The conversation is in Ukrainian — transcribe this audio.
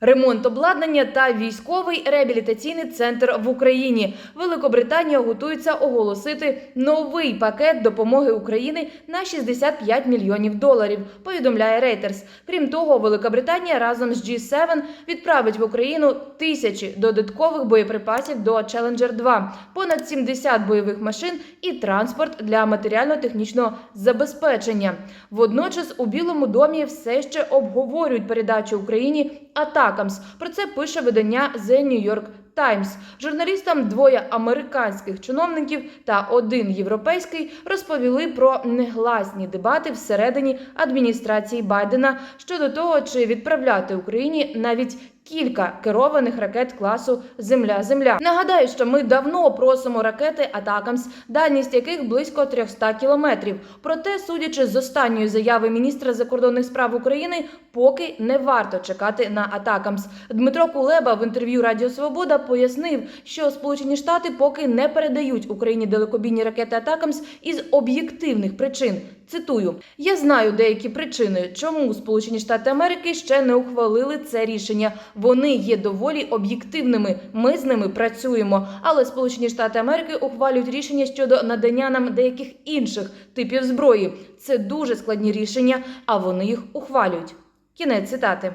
Ремонт обладнання та військовий реабілітаційний центр в Україні. Великобританія готується оголосити новий пакет допомоги Україні на 65 мільйонів доларів. Повідомляє Reuters. Крім того, Велика Британія разом з G7 відправить в Україну тисячі додаткових боєприпасів до Challenger 2, понад 70 бойових машин і транспорт для матеріально-технічного забезпечення. Водночас у Білому домі все ще обговорюють передачу Україні Атакамс. Про це пише видання The New York Times. Журналістам двоє американських чиновників та один європейський розповіли про негласні дебати всередині адміністрації Байдена щодо того, чи відправляти Україні навіть кілька керованих ракет класу Земля-Земля. Нагадаю, що ми давно просимо ракети Атакамс, дальність яких близько 300 кілометрів. Проте, судячи з останньої заяви міністра закордонних справ України, поки не варто чекати на Атакамс. Дмитро Кулеба в інтерв'ю Радіо Свобода пояснив, що Сполучені Штати поки не передають Україні далекобійні ракети Атакамс із об'єктивних причин. Цитую: я знаю деякі причини, чому Сполучені Штати Америки ще не ухвалили це рішення. Вони є доволі об'єктивними. Ми з ними працюємо. Але Сполучені Штати Америки ухвалюють рішення щодо надання нам деяких інших типів зброї. Це дуже складні рішення, а вони їх ухвалюють. Кінець цитати.